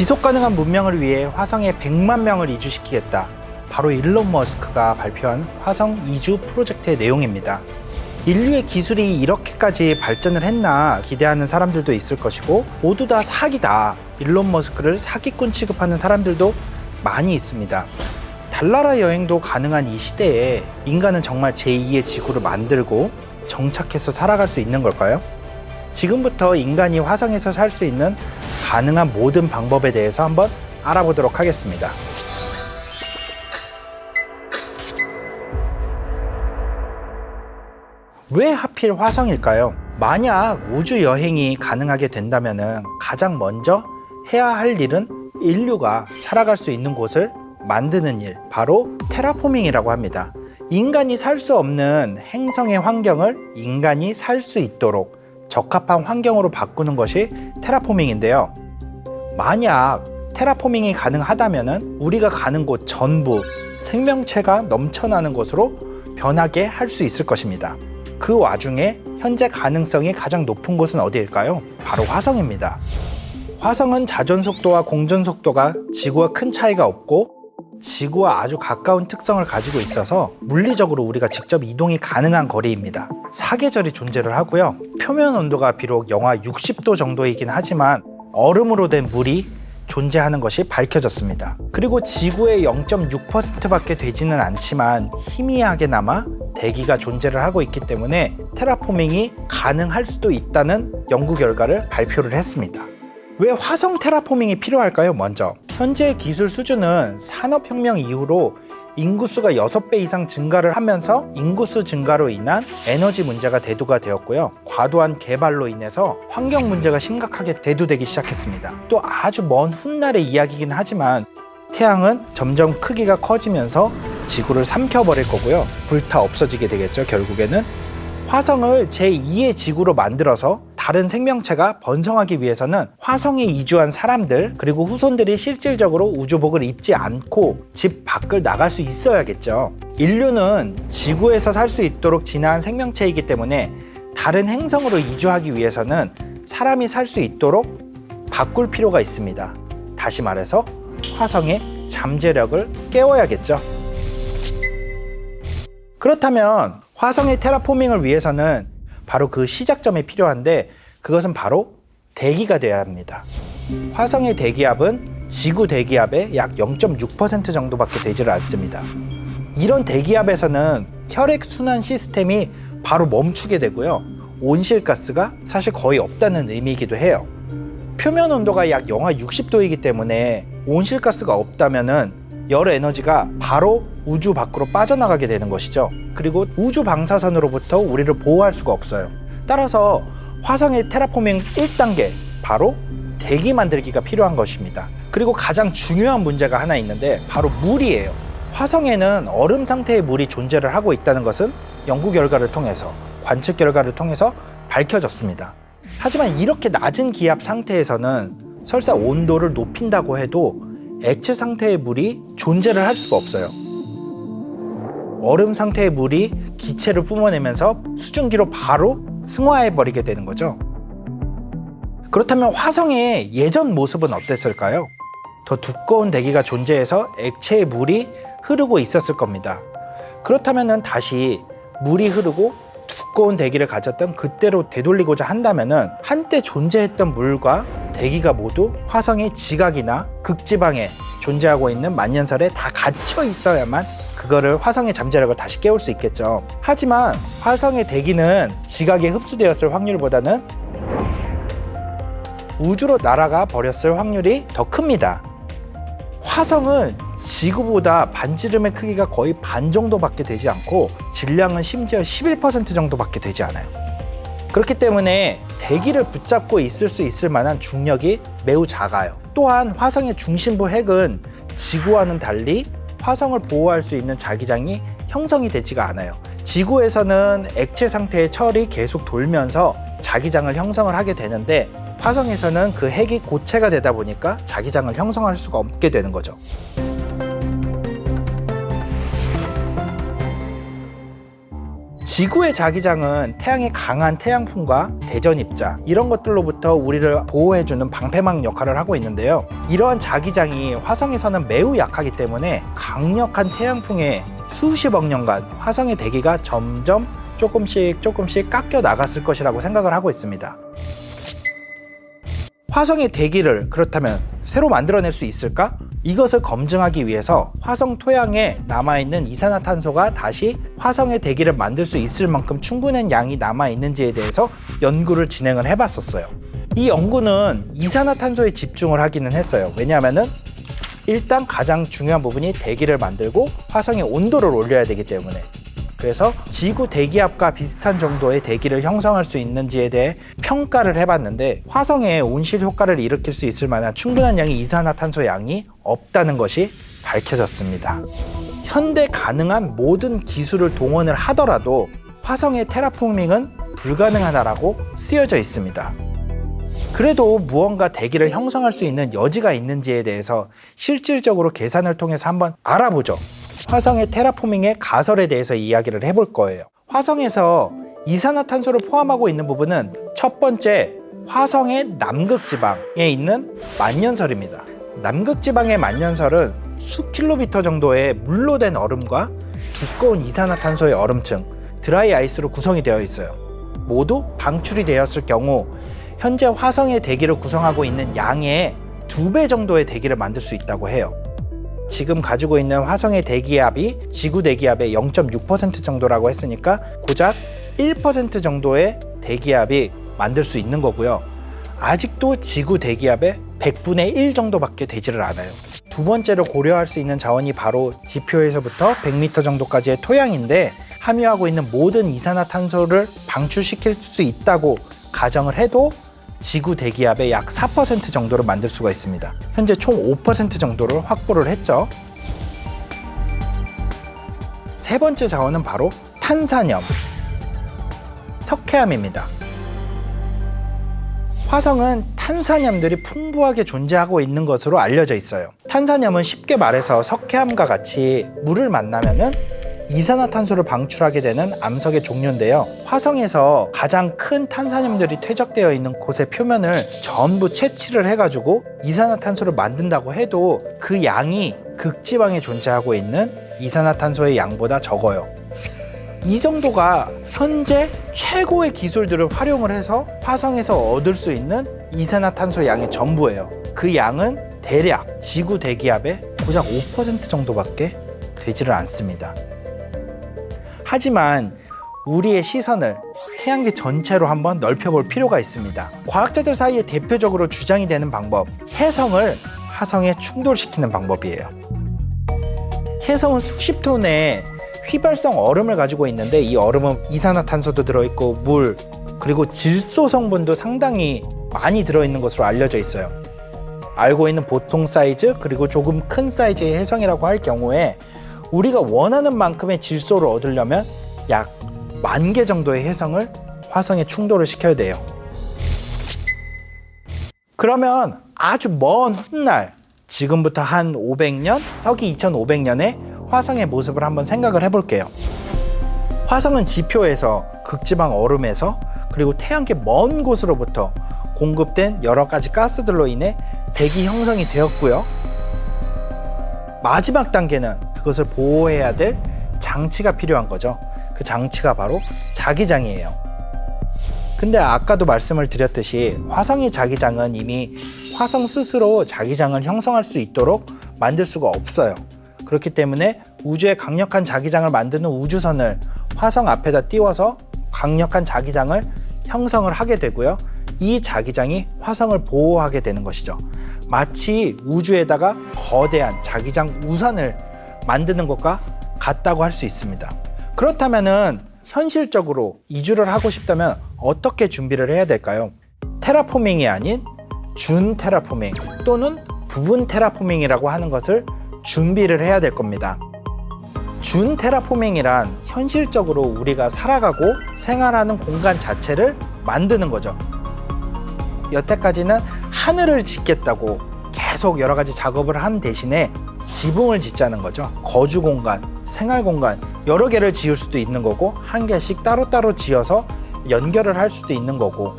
지속 가능한 문명을 위해 화성에 100만 명을 이주시키겠다. 바로 일론 머스크가 발표한 화성 이주 프로젝트의 내용입니다. 인류의 기술이 이렇게까지 발전을 했나 기대하는 사람들도 있을 것이고 모두 다 사기다. 일론 머스크를 사기꾼 취급하는 사람들도 많이 있습니다. 달나라 여행도 가능한 이 시대에 인간은 정말 제2의 지구를 만들고 정착해서 살아갈 수 있는 걸까요? 지금부터 인간이 화성에서 살 수 있는 가능한 모든 방법에 대해서 한번 알아보도록 하겠습니다. 왜 하필 화성일까요? 만약 우주 여행이 가능하게 된다면 가장 먼저 해야 할 일은 인류가 살아갈 수 있는 곳을 만드는 일, 바로 테라포밍이라고 합니다. 인간이 살 수 없는 행성의 환경을 인간이 살 수 있도록 적합한 환경으로 바꾸는 것이 테라포밍인데요. 만약 테라포밍이 가능하다면 우리가 가는 곳 전부 생명체가 넘쳐나는 곳으로 변하게 할 수 있을 것입니다. 그 와중에 현재 가능성이 가장 높은 곳은 어디일까요? 바로 화성입니다. 화성은 자전 속도와 공전 속도가 지구와 큰 차이가 없고 지구와 아주 가까운 특성을 가지고 있어서 물리적으로 우리가 직접 이동이 가능한 거리입니다. 사계절이 존재를 하고요. 표면 온도가 비록 영하 60도 정도이긴 하지만 얼음으로 된 물이 존재하는 것이 밝혀졌습니다. 그리고 지구의 0.6%밖에 되지는 않지만 희미하게나마 대기가 존재를 하고 있기 때문에 테라포밍이 가능할 수도 있다는 연구 결과를 발표를 했습니다. 왜 화성 테라포밍이 필요할까요? 먼저 현재 기술 수준은 산업혁명 이후로 인구수가 6배 이상 증가를 하면서 인구수 증가로 인한 에너지 문제가 대두가 되었고요. 과도한 개발로 인해서 환경 문제가 심각하게 대두되기 시작했습니다. 또 아주 먼 훗날의 이야기이긴 하지만 태양은 점점 크기가 커지면서 지구를 삼켜버릴 거고요. 불타 없어지게 되겠죠, 결국에는. 화성을 제2의 지구로 만들어서 다른 생명체가 번성하기 위해서는 화성에 이주한 사람들 그리고 후손들이 실질적으로 우주복을 입지 않고 집 밖을 나갈 수 있어야겠죠. 인류는 지구에서 살 수 있도록 진화한 생명체이기 때문에 다른 행성으로 이주하기 위해서는 사람이 살 수 있도록 바꿀 필요가 있습니다. 다시 말해서 화성의 잠재력을 깨워야겠죠. 그렇다면 화성의 테라포밍을 위해서는 바로 그 시작점이 필요한데 그것은 바로 대기가 되어야 합니다. 화성의 대기압은 지구 대기압의 약 0.6% 정도밖에 되지를 않습니다. 이런 대기압에서는 혈액 순환 시스템이 바로 멈추게 되고요. 온실가스가 사실 거의 없다는 의미이기도 해요. 표면 온도가 약 영하 60도이기 때문에 온실가스가 없다면은 열 에너지가 바로 우주 밖으로 빠져나가게 되는 것이죠. 그리고 우주 방사선으로부터 우리를 보호할 수가 없어요. 따라서 화성의 테라포밍 1단계 바로 대기 만들기가 필요한 것입니다. 그리고 가장 중요한 문제가 하나 있는데 바로 물이에요. 화성에는 얼음 상태의 물이 존재를 하고 있다는 것은 연구 결과를 통해서 관측 결과를 통해서 밝혀졌습니다. 하지만 이렇게 낮은 기압 상태에서는 설사 온도를 높인다고 해도 액체 상태의 물이 존재를 할 수가 없어요. 얼음 상태의 물이 기체를 뿜어내면서 수증기로 바로 승화해 버리게 되는 거죠. 그렇다면 화성의 예전 모습은 어땠을까요? 더 두꺼운 대기가 존재해서 액체의 물이 흐르고 있었을 겁니다. 그렇다면 다시 물이 흐르고 두꺼운 대기를 가졌던 그때로 되돌리고자 한다면은 한때 존재했던 물과 대기가 모두 화성의 지각이나 극지방에 존재하고 있는 만년설에 다 갇혀 있어야만 그거를 화성의 잠재력을 다시 깨울 수 있겠죠. 하지만 화성의 대기는 지각에 흡수되었을 확률보다는 우주로 날아가 버렸을 확률이 더 큽니다. 화성은 지구보다 반지름의 크기가 거의 반 정도밖에 되지 않고 질량은 심지어 11% 정도밖에 되지 않아요. 그렇기 때문에 대기를 붙잡고 있을 수 있을 만한 중력이 매우 작아요. 또한 화성의 중심부 핵은 지구와는 달리 화성을 보호할 수 있는 자기장이 형성이 되지가 않아요. 지구에서는 액체 상태의 철이 계속 돌면서 자기장을 형성을 하게 되는데 화성에서는 그 핵이 고체가 되다 보니까 자기장을 형성할 수가 없게 되는 거죠. 지구의 자기장은 태양의 강한 태양풍과 대전 입자 이런 것들로부터 우리를 보호해주는 방패막 역할을 하고 있는데요. 이러한 자기장이 화성에서는 매우 약하기 때문에 강력한 태양풍에 수십억 년간 화성의 대기가 점점 조금씩 조금씩 깎여 나갔을 것이라고 생각을 하고 있습니다. 화성의 대기를 그렇다면 새로 만들어낼 수 있을까? 이것을 검증하기 위해서 화성 토양에 남아있는 이산화탄소가 다시 화성의 대기를 만들 수 있을 만큼 충분한 양이 남아있는지에 대해서 연구를 진행을 해봤었어요. 이 연구는 이산화탄소에 집중을 하기는 했어요. 왜냐하면은 일단 가장 중요한 부분이 대기를 만들고 화성의 온도를 올려야 되기 때문에 그래서 지구 대기압과 비슷한 정도의 대기를 형성할 수 있는지에 대해 평가를 해봤는데 화성에 온실 효과를 일으킬 수 있을 만한 충분한 양의 이산화탄소 양이 없다는 것이 밝혀졌습니다. 현대 가능한 모든 기술을 동원을 하더라도 화성의 테라포밍은 불가능하다라고 쓰여져 있습니다. 그래도 무언가 대기를 형성할 수 있는 여지가 있는지에 대해서 실질적으로 계산을 통해서 한번 알아보죠. 화성의 테라포밍의 가설에 대해서 이야기를 해볼 거예요. 화성에서 이산화탄소를 포함하고 있는 부분은 첫 번째 화성의 남극 지방에 있는 만년설입니다. 남극 지방의 만년설은 수 킬로미터 정도의 물로 된 얼음과 두꺼운 이산화탄소의 얼음층, 드라이 아이스로 구성이 되어 있어요. 모두 방출이 되었을 경우 현재 화성의 대기를 구성하고 있는 양의 두 배 정도의 대기를 만들 수 있다고 해요. 지금 가지고 있는 화성의 대기압이 지구 대기압의 0.6% 정도라고 했으니까 고작 1% 정도의 대기압이 만들 수 있는 거고요. 아직도 지구 대기압의 100분의 1 정도밖에 되지를 않아요. 두 번째로 고려할 수 있는 자원이 바로 지표에서부터 100m 정도까지의 토양인데 함유하고 있는 모든 이산화탄소를 방출시킬 수 있다고 가정을 해도 지구 대기압의 약 4% 정도를 만들 수가 있습니다. 현재 총 5% 정도를 확보를 했죠. 세 번째 자원은 바로 탄산염, 석회암입니다. 화성은 탄산염들이 풍부하게 존재하고 있는 것으로 알려져 있어요. 탄산염은 쉽게 말해서 석회암과 같이 물을 만나면은 이산화탄소를 방출하게 되는 암석의 종류인데요. 화성에서 가장 큰 탄산염들이 퇴적되어 있는 곳의 표면을 전부 채취를 해가지고 이산화탄소를 만든다고 해도 그 양이 극지방에 존재하고 있는 이산화탄소의 양보다 적어요. 이 정도가 현재 최고의 기술들을 활용을 해서 화성에서 얻을 수 있는 이산화탄소 양의 전부예요. 그 양은 대략 지구 대기압의 고작 5% 정도밖에 되지를 않습니다. 하지만 우리의 시선을 태양계 전체로 한번 넓혀볼 필요가 있습니다. 과학자들 사이에 대표적으로 주장이 되는 방법, 해성을 화성에 충돌시키는 방법이에요. 해성은 수십 톤의 휘발성 얼음을 가지고 있는데 이 얼음은 이산화탄소도 들어있고 물 그리고 질소 성분도 상당히 많이 들어있는 것으로 알려져 있어요. 알고 있는 보통 사이즈 그리고 조금 큰 사이즈의 해성이라고 할 경우에 우리가 원하는 만큼의 질소를 얻으려면 약 만 개 정도의 해성을 화성에 충돌을 시켜야 돼요. 그러면 아주 먼 훗날 지금부터 한 500년, 서기 2500년에 화성의 모습을 한번 생각을 해볼게요. 화성은 지표에서 극지방 얼음에서 그리고 태양계 먼 곳으로부터 공급된 여러 가지 가스들로 인해 대기 형성이 되었고요. 마지막 단계는 그것을 보호해야 될 장치가 필요한 거죠. 그 장치가 바로 자기장이에요. 근데 아까도 말씀을 드렸듯이 화성의 자기장은 이미 화성 스스로 자기장을 형성할 수 있도록 만들 수가 없어요. 그렇기 때문에 우주에 강력한 자기장을 만드는 우주선을 화성 앞에다 띄워서 강력한 자기장을 형성을 하게 되고요. 이 자기장이 화성을 보호하게 되는 것이죠. 마치 우주에다가 거대한 자기장 우산을 만드는 것과 같다고 할 수 있습니다. 그렇다면은 현실적으로 이주를 하고 싶다면 어떻게 준비를 해야 될까요? 테라포밍이 아닌 준 테라포밍 또는 부분 테라포밍이라고 하는 것을 준비를 해야 될 겁니다. 준 테라포밍이란 현실적으로 우리가 살아가고 생활하는 공간 자체를 만드는 거죠. 여태까지는 하늘을 짓겠다고 계속 여러 가지 작업을 한 대신에 지붕을 짓자는 거죠. 거주 공간, 생활 공간 여러 개를 지을 수도 있는 거고 한 개씩 따로따로 지어서 연결을 할 수도 있는 거고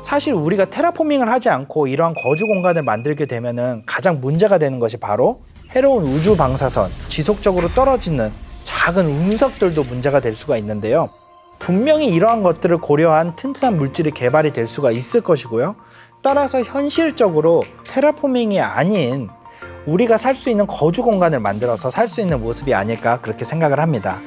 사실 우리가 테라포밍을 하지 않고 이러한 거주 공간을 만들게 되면은 가장 문제가 되는 것이 바로 해로운 우주 방사선, 지속적으로 떨어지는 작은 운석들도 문제가 될 수가 있는데요. 분명히 이러한 것들을 고려한 튼튼한 물질이 개발이 될 수가 있을 것이고요. 따라서 현실적으로 테라포밍이 아닌 우리가 살 수 있는 거주 공간을 만들어서 살 수 있는 모습이 아닐까 그렇게 생각을 합니다.